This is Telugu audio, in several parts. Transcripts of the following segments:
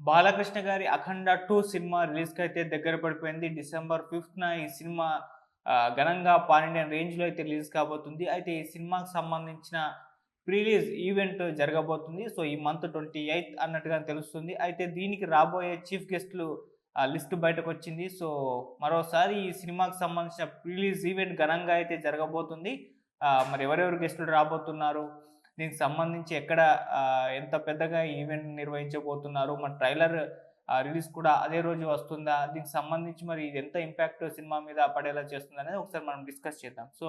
బాలకృష్ణ గారి అఖండ టూ సినిమా రిలీజ్కి అయితే దగ్గర పడిపోయింది. డిసెంబర్ ఫిఫ్త్న ఈ సినిమా ఘనంగా పాన్ రేంజ్లో అయితే రిలీజ్ కాబోతుంది. అయితే ఈ సినిమాకి సంబంధించిన ప్రీలీజ్ ఈవెంట్ జరగబోతుంది. సో ఈ మంత్ ట్వంటీ ఎయిత్ అన్నట్టుగా తెలుస్తుంది. అయితే దీనికి రాబోయే చీఫ్ గెస్ట్లు లిస్ట్ బయటకు వచ్చింది సో మరోసారి ఈ సినిమాకి సంబంధించిన ప్రీలీజ్ ఈవెంట్ ఘనంగా అయితే జరగబోతుంది. మరి ఎవరెవరు గెస్టులు రాబోతున్నారు? దీనికి సంబంధించి ఎక్కడ ఎంత పెద్దగా ఈవెంట్ నిర్వహించబోతున్నారు? మన ట్రైలర్ రిలీజ్ కూడా అదే రోజు వస్తుందా? దీనికి సంబంధించి మరి ఇది ఎంత ఇంపాక్ట్ సినిమా మీద పడేలా చేస్తుంది అనేది ఒకసారి మనం డిస్కస్ చేద్దాం. సో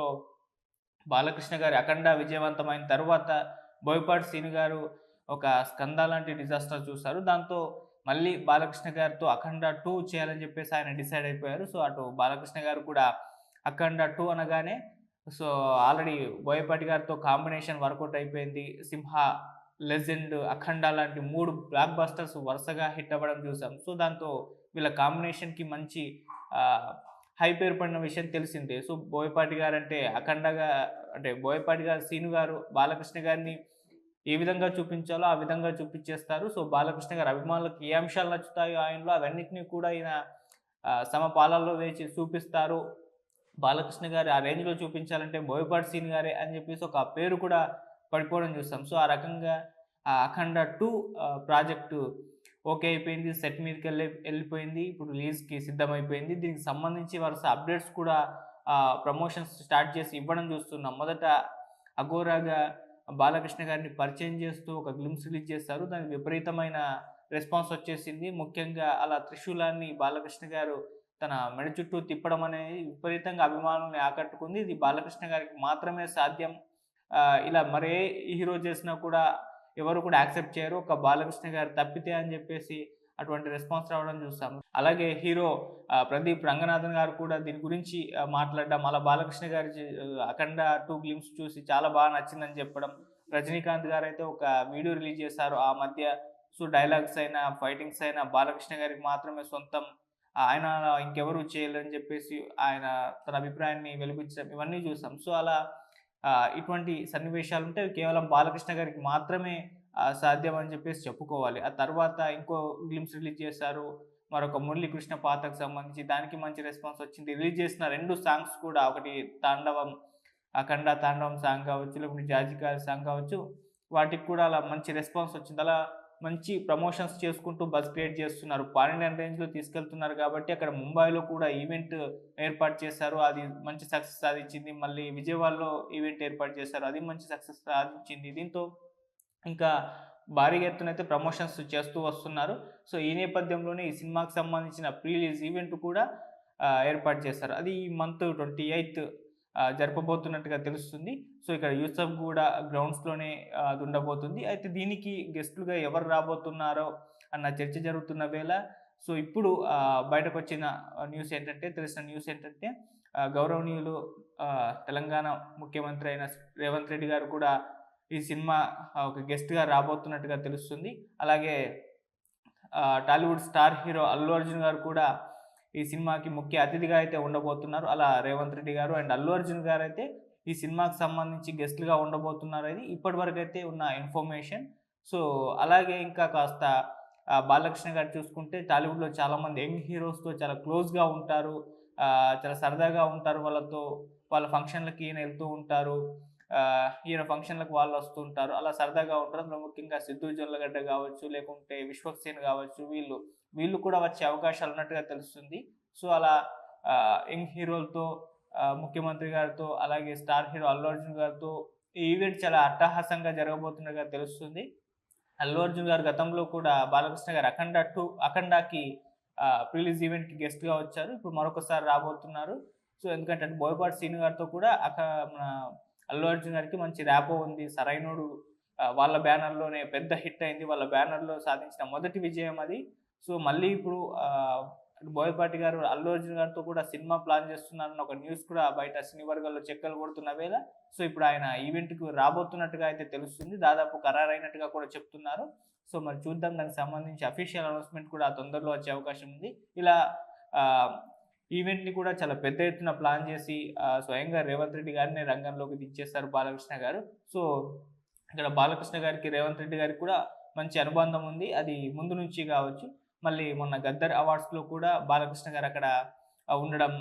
బాలకృష్ణ గారి అఖండ విజయవంతమైన తర్వాత బోయపాటి సీని గారు ఒక స్కంద లాంటి డిజాస్టర్ చూశారు. దాంతో మళ్ళీ బాలకృష్ణ గారితో అఖండ టూ చేయాలని చెప్పేసి ఆయన డిసైడ్ అయిపోయారు. సో అటు బాలకృష్ణ గారు కూడా అఖండ టూ అనగానే సో ఆల్రెడీ బోయపాటి గారితో కాంబినేషన్ వర్కౌట్ అయిపోయింది. సింహ లెజెండ్ అఖండ లాంటి మూడు బ్లాక్ బస్టర్స్ వరుసగా హిట్ అవ్వడం చూసాం. సో దాంతో వీళ్ళ కాంబినేషన్కి మంచి హై పేరు పడిన విషయం తెలిసిందే. సో బోయపాటి గారు అంటే అఖండగా అంటే బోయపాటి గారు సీను గారు బాలకృష్ణ గారిని ఏ విధంగా చూపించాలో ఆ విధంగా చూపించేస్తారు. సో బాలకృష్ణ గారు అభిమానులకు ఏ అంశాలు నచ్చుతాయో ఆయనలో అవన్నిటిని కూడా ఈయన సమపాలల్లో వేచి చూపిస్తారు. బాలకృష్ణ గారు ఆ రేంజ్లో చూపించాలంటే బోయపాటి సీన్ గారే అని చెప్పేసి ఒక పేరు కూడా పడిపోవడం చూస్తాం సో ఆ రకంగా ఆ అఖండ టూ ప్రాజెక్టు ఓకే అయిపోయింది. సెట్ మీదకి వెళ్ళి వెళ్ళిపోయింది. ఇప్పుడు రిలీజ్కి సిద్ధమైపోయింది. దీనికి సంబంధించి వరుస అప్డేట్స్ కూడా ప్రమోషన్స్ స్టార్ట్ చేసి ఇవ్వడం చూస్తున్నాం. మొదట అఘోరాగా బాలకృష్ణ గారిని పరిచయం చేస్తూ ఒక గ్లిమ్స్ రిలీజ్ చేస్తారు. దానికి విపరీతమైన రెస్పాన్స్ వచ్చేసింది. ముఖ్యంగా అలా త్రిశూలాన్ని బాలకృష్ణ గారు తన మెడ చుట్టూ తిప్పడం అనేది విపరీతంగా అభిమానుల్ని ఆకట్టుకుంది. ఇది బాలకృష్ణ గారికి మాత్రమే సాధ్యం. ఇలా మరే హీరో చేసినా కూడా ఎవరు కూడా యాక్సెప్ట్ చేయరు. ఒక బాలకృష్ణ గారు తప్పితే అని చెప్పేసి అటువంటి రెస్పాన్స్ రావడం చూస్తాం అలాగే హీరో ప్రదీప్ రంగనాథన్ గారు కూడా దీని గురించి మాట్లాడడం అలా బాలకృష్ణ గారి అఖండ టూ గ్లిమ్స్ చూసి చాలా బాగా నచ్చిందని చెప్పడం. రజనీకాంత్ గారు అయితే ఒక వీడియో రిలీజ్ చేశారు. ఆ మధ్య సో డైలాగ్స్ అయినా ఫైటింగ్స్ అయినా బాలకృష్ణ గారికి మాత్రమే సొంతం. ఆయన ఇంకెవరు చేయలేరని చెప్పేసి ఆయన తన అభిప్రాయాన్ని వెలిపించడం ఇవన్నీ చూసాం. సో అలా ఇటువంటి సన్నివేశాలు ఉంటే కేవలం బాలకృష్ణ గారికి మాత్రమే సాధ్యం అని చెప్పేసి చెప్పుకోవాలి. ఆ తర్వాత ఇంకో గ్లిమ్స్ రిలీజ్ చేశారు. మరొక మురళీకృష్ణ పాతకు సంబంధించి దానికి మంచి రెస్పాన్స్ వచ్చింది. రిలీజ్ చేసిన రెండు సాంగ్స్ కూడా ఒకటి తాండవం అఖండ తాండవం సాంగ్ కావచ్చు లేకుంటే జాజికాయ సాంగ్ కావచ్చు వాటికి కూడా అలా మంచి రెస్పాన్స్ వచ్చింది. అలా మంచి ప్రమోషన్స్ చేసుకుంటూ బస్ క్రియేట్ చేస్తున్నారు. పాన్ రేంజ్లో తీసుకెళ్తున్నారు కాబట్టి అక్కడ ముంబైలో కూడా ఈవెంట్ ఏర్పాటు చేశారు. అది మంచి సక్సెస్ సాధించింది. మళ్ళీ విజయవాడలో ఈవెంట్ ఏర్పాటు చేశారు. అది మంచి సక్సెస్ సాధించింది. దీంతో ఇంకా భారీ ఎత్తున అయితే ప్రమోషన్స్ చేస్తూ వస్తున్నారు. సో ఈ నేపథ్యంలోనే ఈ సినిమాకి సంబంధించిన ప్రీలీజ్ ఈవెంట్ కూడా ఏర్పాటు చేస్తారు అది ఈ మంత్ ట్వంటీ ఎయిత్ జరపబోతున్నట్టుగా తెలుస్తుంది. సో ఇక్కడ యూసఫ్ కూడా గ్రౌండ్స్లోనే అది ఉండబోతుంది. అయితే దీనికి గెస్టులుగా ఎవరు రాబోతున్నారో అన్న చర్చ జరుగుతున్న వేళ సో ఇప్పుడు బయటకు వచ్చిన న్యూస్ ఏంటంటే తెలిసిన న్యూస్ ఏంటంటే గౌరవనీయులు తెలంగాణ ముఖ్యమంత్రి అయిన రేవంత్ రెడ్డి గారు కూడా ఈ సినిమా ఒక గెస్ట్గా రాబోతున్నట్టుగా తెలుస్తుంది. అలాగే Tollywood star hero Allu Arjun garu కూడా ఈ సినిమాకి ముఖ్య అతిథిగా అయితే ఉండబోతున్నారు. అలా రేవంత్ రెడ్డి గారు అండ్ అల్లు అర్జున్ గారు అయితే ఈ సినిమాకి సంబంధించి గెస్ట్లుగా ఉండబోతున్నారు. అది ఇప్పటివరకు అయితే ఉన్న ఇన్ఫర్మేషన్. సో అలాగే ఇంకా కాస్త బాలకృష్ణ గారు చూసుకుంటే టాలీవుడ్లో చాలామంది యంగ్ హీరోస్తో చాలా క్లోజ్గా ఉంటారు. చాలా సరదాగా ఉంటారు వాళ్ళతో. వాళ్ళ ఫంక్షన్లకి ఈయన వెళ్తూ ఉంటారు. ఈయన ఫంక్షన్లకు వాళ్ళు వస్తూ ఉంటారు. అలా సరదాగా ఉంటారు. అందులో ముఖ్యంగా సిద్ధు జొల్లగడ్డ కావచ్చు లేకుంటే విశ్వక్సేన్ కావచ్చు వీళ్ళు వీళ్ళు కూడా వచ్చే అవకాశాలు ఉన్నట్టుగా తెలుస్తుంది. సో అలా యంగ్ హీరోలతో ముఖ్యమంత్రి గారితో అలాగే స్టార్ హీరో అల్లు అర్జున్ గారితో ఈ ఈవెంట్ చాలా అట్టహాసంగా జరగబోతున్నట్టుగా తెలుస్తుంది. అల్లు అర్జున్ గారు గతంలో కూడా బాలకృష్ణ గారు అఖండ టూ అఖండాకి ప్రిలీజ్ ఈవెంట్కి గెస్ట్గా వచ్చారు. ఇప్పుడు మరొకసారి రాబోతున్నారు. సో ఎందుకంటే బోయపాటి సీను గారితో కూడా అక్క మన అల్లు అర్జున్ గారికి మంచి ర్యాపో ఉంది. సరైనోడు వాళ్ళ బ్యానర్లోనే పెద్ద హిట్ అయింది. వాళ్ళ బ్యానర్లో సాధించిన మొదటి విజయం అది. సో మళ్ళీ ఇప్పుడు బోయపాటి గారు అల్లు అర్జున్ గారితో కూడా సినిమా ప్లాన్ చేస్తున్నారన్న ఒక న్యూస్ కూడా బయట సినీ వర్గాల్లో చెక్కలు కొడుతున్న వేళ. సో ఇప్పుడు ఆయన ఈవెంట్కి రాబోతున్నట్టుగా అయితే తెలుస్తుంది. దాదాపు ఖరారైనట్టుగా కూడా చెప్తున్నారు. సో మరి చూద్దాం. దానికి సంబంధించి అఫీషియల్ అనౌన్స్మెంట్ కూడా తొందరలో వచ్చే అవకాశం ఉంది. ఇలా ఈవెంట్ని కూడా చాలా పెద్ద ఎత్తున ప్లాన్ చేసి స్వయంగా రేవంత్ రెడ్డి గారిని రంగంలోకి దించేస్తారు బాలకృష్ణ గారు. సో ఇక్కడ బాలకృష్ణ గారికి రేవంత్ రెడ్డి గారికి కూడా మంచి అనుబంధం ఉంది. అది ముందు నుంచి కావచ్చు. మళ్ళీ మొన్న గద్దర్ అవార్డ్స్లో కూడా బాలకృష్ణ గారు అక్కడ ఉండడం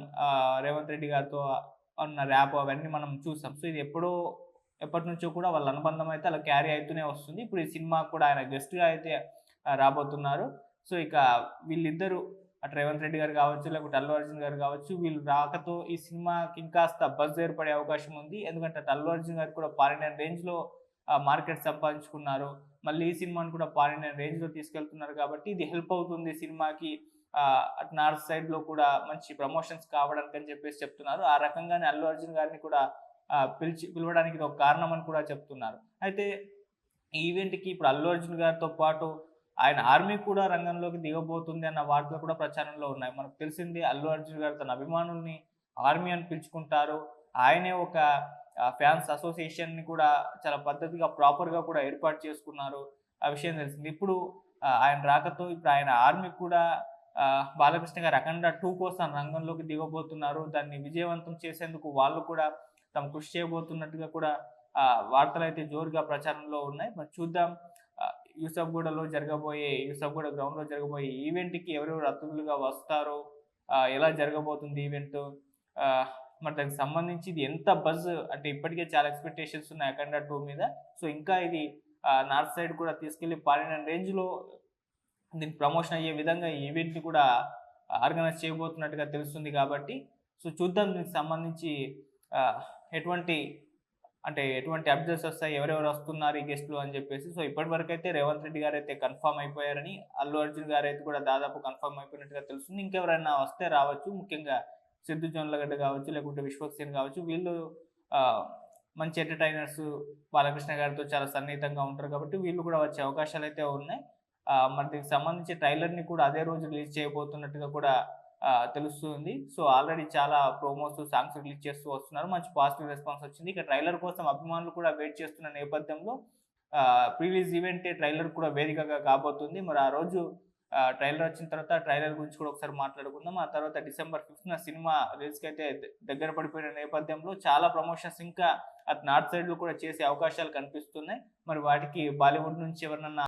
రేవంత్ రెడ్డి గారితో ఉన్న ర్యాప్ అవన్నీ మనం చూసాం. సో ఇది ఎప్పుడో ఎప్పటి నుంచో కూడా వాళ్ళ అనుబంధం అయితే అలా క్యారీ అవుతూనే వస్తుంది. ఇప్పుడు ఈ సినిమా కూడా ఆయన గెస్ట్గా అయితే రాబోతున్నారు. సో ఇక వీళ్ళిద్దరూ అటు రేవంత్ రెడ్డి గారు కావచ్చు లేకపోతే అల్లు అర్జున్ గారు కావచ్చు వీళ్ళు రాకతో ఈ సినిమాకి ఇంకాస్త బజ్ ఏర్పడే అవకాశం ఉంది. ఎందుకంటే అల్లు అర్జున్ గారు కూడా పారిన రేంజ్లో మార్కెట్ సంపాదించుకున్నారు. మళ్ళీ ఈ సినిమాని కూడా పారిన రేంజ్లో తీసుకెళ్తున్నారు కాబట్టి ఇది హెల్ప్ అవుతుంది సినిమాకి. అటు నార్త్ సైడ్లో కూడా మంచి ప్రమోషన్స్ కావడానికి అని చెప్పేసి చెప్తున్నారు. ఆ రకంగానే అల్లు అర్జున్ గారిని కూడా పిలిచి పిలవడానికి ఇది ఒక కారణం అని కూడా చెప్తున్నారు. అయితే ఈవెంట్కి ఇప్పుడు అల్లు అర్జున్ గారితో పాటు ఆయన ఆర్మీ కూడా రంగంలోకి దిగబోతుంది అన్న వార్తలు కూడా ప్రచారంలో ఉన్నాయి. మనకు తెలిసింది అల్లు అర్జున్ గారు తన అభిమానుల్ని ఆర్మీ అని పిలుచుకుంటారు. ఆయనే ఒక ఫ్యాన్స్ అసోసియేషన్ని కూడా చాలా పద్ధతిగా ప్రాపర్గా కూడా ఏర్పాటు చేసుకున్నారు. ఆ విషయం తెలిసింది. ఇప్పుడు ఆయన రాకతో ఇప్పుడు ఆయన ఆర్మీ కూడా బాలకృష్ణ గారు అఖండ టూ కోసం రంగంలోకి దిగబోతున్నారు. దాన్ని విజయవంతం చేసేందుకు వాళ్ళు కూడా తమ కృషి చేయబోతున్నట్టుగా కూడా వార్తలు అయితే జోరుగా ప్రచారంలో ఉన్నాయి. మరి చూద్దాం. యూసఫ్గూడలో జరగబోయే యూసఫ్గూడ గ్రౌండ్లో జరగబోయే ఈవెంట్కి ఎవరెవరు అతిథులుగా వస్తారో? ఎలా జరగబోతుంది ఈవెంట్? మరి దానికి సంబంధించి ఇది ఎంత బజ్ అంటే ఇప్పటికే చాలా ఎక్స్పెక్టేషన్స్ ఉన్నాయి అఖండ టూ మీద. సో ఇంకా ఇది నార్త్ సైడ్ కూడా తీసుకెళ్ళి పాలిన రేంజ్లో దీనికి ప్రమోషన్ అయ్యే విధంగా ఈ ఈవెంట్ని కూడా ఆర్గనైజ్ చేయబోతున్నట్టుగా తెలుస్తుంది కాబట్టి. సో చూద్దాం దీనికి సంబంధించి ఎటువంటి అంటే ఎటువంటి అప్డేట్స్ వస్తాయి ఎవరెవరు వస్తున్నారు ఈ గెస్ట్లు అని చెప్పేసి. సో ఇప్పటి వరకు అయితే రేవంత్ రెడ్డి గారు అయితే కన్ఫర్మ్ అయిపోయారని అల్లు అర్జున్ గారు అయితే కూడా దాదాపు కన్ఫర్మ్ అయిపోయినట్టుగా తెలుస్తుంది. ఇంకెవరైనా వస్తే రావచ్చు. ముఖ్యంగా సిద్ధు జోన్లగడ్డ కావచ్చు లేకుంటే విశ్వక్సేన్ కావచ్చు. వీళ్ళు మంచి ఎంటర్టైనర్స్ బాలకృష్ణ గారితో చాలా సన్నిహితంగా ఉంటారు కాబట్టి వీళ్ళు కూడా వచ్చే అవకాశాలు అయితే ఉన్నాయి మరి దీనికి సంబంధించి ట్రైలర్ని కూడా అదే రోజు రిలీజ్ చేయబోతున్నట్టుగా కూడా తెలుస్తుంది. సో ఆల్రెడీ చాలా ప్రోమోస్ సాంగ్స్ రిలీజ్ చేస్తూ వస్తున్నారు. మంచి పాజిటివ్ రెస్పాన్స్ వచ్చింది. ఇక ట్రైలర్ కోసం అభిమానులు కూడా వెయిట్ చేస్తున్న నేపథ్యంలో ప్రీలీజ్ ఈవెంటే ట్రైలర్ కూడా వేదికగా కాబోతుంది. మరి ఆ రోజు ట్రైలర్ వచ్చిన తర్వాత ట్రైలర్ గురించి కూడా ఒకసారి మాట్లాడుకుందాం. ఆ తర్వాత డిసెంబర్ ఫిఫ్త్న సినిమా రిలీజ్కి అయితే దగ్గర పడిపోయిన నేపథ్యంలో చాలా ప్రమోషన్స్ ఇంకా అటు నార్త్ సైడ్లో కూడా చేసే అవకాశాలు కనిపిస్తున్నాయి. మరి వాటికి బాలీవుడ్ నుంచి ఎవరినన్నా